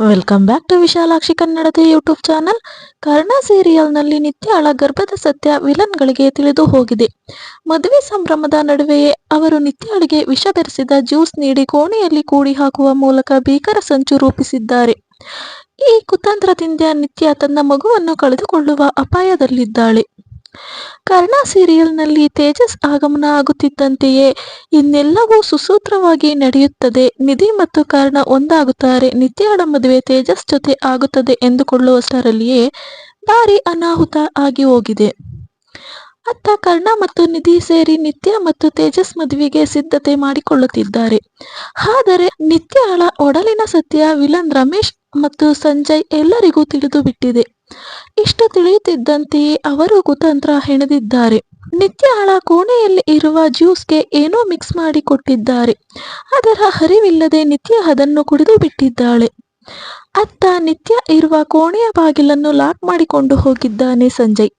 Welcome back to Vishalakshi ಕನ್ನಡದ YouTube channel Karna ಸೀರಿಯಲ್ನಲ್ಲಿ ನಿತ್ಯಾಳ ಗರ್ಭದ ಸತ್ಯ ವಿಲನ್ಗಳಿಗೆ ತಿಳಿದು ಹೋಗಿದೆ. ಮದುವೆ ಸಂಭ್ರಮದ ನಡುವೆಯೇ ಅವರು ನಿತ್ಯಾಳಿಗೆ ವಿಷ ಬೆರೆಸಿದ ಜ್ಯೂಸ್ ನೀಡಿ ಕೋಣೆಯಲ್ಲಿ ಕೂಡಿ ಹಾಕುವ ಮೂಲಕ ಭೀಕರ ಸಂಚು ರೂಪಿಸಿದ್ದಾರೆ. ಈ ಕುತಂತ್ರದಿಂದ ನಿತ್ಯ ತನ್ನ ಮಗುವನ್ನು ಕಳೆದುಕೊಳ್ಳುವ ಅಪಾಯದಲ್ಲಿದ್ದಾಳೆ. ಕರ್ಣ ಸೀರಿಯಲ್ನಲ್ಲಿ ತೇಜಸ್ ಆಗಮನ ಆಗುತ್ತಿದ್ದಂತೆಯೇ ಇನ್ನೆಲ್ಲವೂ ಸುಸೂತ್ರವಾಗಿ ನಡೆಯುತ್ತದೆ. ನಿಧಿ ಮತ್ತು ಕರ್ಣ ಒಂದಾಗುತ್ತಾರೆ. ನಿತ್ಯಾಡ ಮದುವೆ ತೇಜಸ್ ಜೊತೆ ಆಗುತ್ತದೆ ಎಂದುಕೊಳ್ಳುವಷ್ಟರಲ್ಲಿಯೇ ಭಾರಿ ಅನಾಹುತ ಆಗಿ ಹೋಗಿದೆ. ಅತ್ತ ಕರ್ಣ ಮತ್ತು ನಿಧಿ ಸೇರಿ ನಿತ್ಯ ಮತ್ತು ತೇಜಸ್ ಮದುವೆಗೆ ಸಿದ್ಧತೆ ಮಾಡಿಕೊಳ್ಳುತ್ತಿದ್ದಾರೆ. ಆದರೆ ನಿತ್ಯಾಳ ಒಡಲಿನ ಸತ್ಯ ವಿಲನ್ ರಮೇಶ್ ಮತ್ತು ಸಂಜಯ್ ಎಲ್ಲರಿಗೂ ತಿಳಿದು ಬಿಟ್ಟಿದೆ. ಇಷ್ಟು ತಿಳಿಯುತ್ತಿದ್ದಂತೆಯೇ ಅವರು ಕುತಂತ್ರ ಹೆಣೆದಿದ್ದಾರೆ. ನಿತ್ಯಾಳ ಕೋಣೆಯಲ್ಲಿ ಇರುವ ಜ್ಯೂಸ್ಗೆ ಏನೋ ಮಿಕ್ಸ್ ಮಾಡಿ ಕೊಟ್ಟಿದ್ದಾರೆ. ಅದರ ಹರಿವಿಲ್ಲದೆ ನಿತ್ಯ ಅದನ್ನು ಕುಡಿದು ಬಿಟ್ಟಿದ್ದಾಳೆ. ಅತ್ತ ನಿತ್ಯ ಇರುವ ಕೋಣೆಯ ಬಾಗಿಲನ್ನು ಲಾಕ್ ಮಾಡಿಕೊಂಡು ಹೋಗಿದ್ದಾನೆ ಸಂಜಯ್.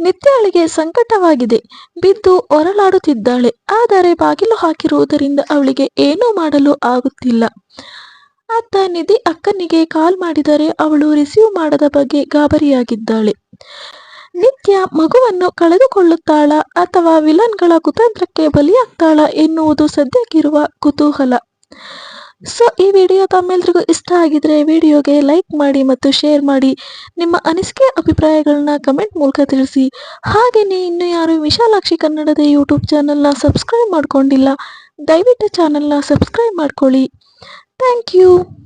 ನಿತ್ಯಾಳಿಗೆ ಸಂಕಟವಾಗಿದೆ. ಬಿದ್ದು ಹೊರಲಾಡುತ್ತಿದ್ದಾಳೆ ಆದರೆ ಬಾಗಿಲು ಹಾಕಿರುವುದರಿಂದ ಅವಳಿಗೆ ಏನೂ ಮಾಡಲು ಆಗುತ್ತಿಲ್ಲ. ಅತ್ತ ನಿಧಿ ಅಕ್ಕನಿಗೆ ಕಾಲ್ ಮಾಡಿದರೆ ಅವಳು ರಿಸೀವ್ ಮಾಡದ ಬಗ್ಗೆ ಗಾಬರಿಯಾಗಿದ್ದಾಳೆ. ನಿತ್ಯ ಮಗುವನ್ನು ಕಳೆದುಕೊಳ್ಳುತ್ತಾಳ ಅಥವಾ ವಿಲನ್ಗಳ ಕುತಂತ್ರಕ್ಕೆ ಬಲಿಯಾಗ್ತಾಳ ಎನ್ನುವುದು ಸದ್ಯಕ್ಕಿರುವ ಕುತೂಹಲ. ಸೊ, ಈ ವಿಡಿಯೋ ತಮ್ಮೆಲ್ರಿಗೂ ಇಷ್ಟ ಆಗಿದ್ರೆ ವಿಡಿಯೋಗೆ ಲೈಕ್ ಮಾಡಿ ಮತ್ತು ಶೇರ್ ಮಾಡಿ. ನಿಮ್ಮ ಅನಿಸಿಕೆ ಅಭಿಪ್ರಾಯಗಳನ್ನ ಕಮೆಂಟ್ ಮೂಲಕ ತಿಳಿಸಿ. ಹಾಗೆಯೇ ಇನ್ನು ಯಾರು ವಿಶಾಲಾಕ್ಷಿ ಕನ್ನಡದ ಯೂಟ್ಯೂಬ್ ಚಾನಲ್ನ ಸಬ್ಸ್ಕ್ರೈಬ್ ಮಾಡ್ಕೊಂಡಿಲ್ಲ, ದಯವಿಟ್ಟು ಚಾನಲ್ನ ಸಬ್ಸ್ಕ್ರೈಬ್ ಮಾಡ್ಕೊಳ್ಳಿ. Thank you.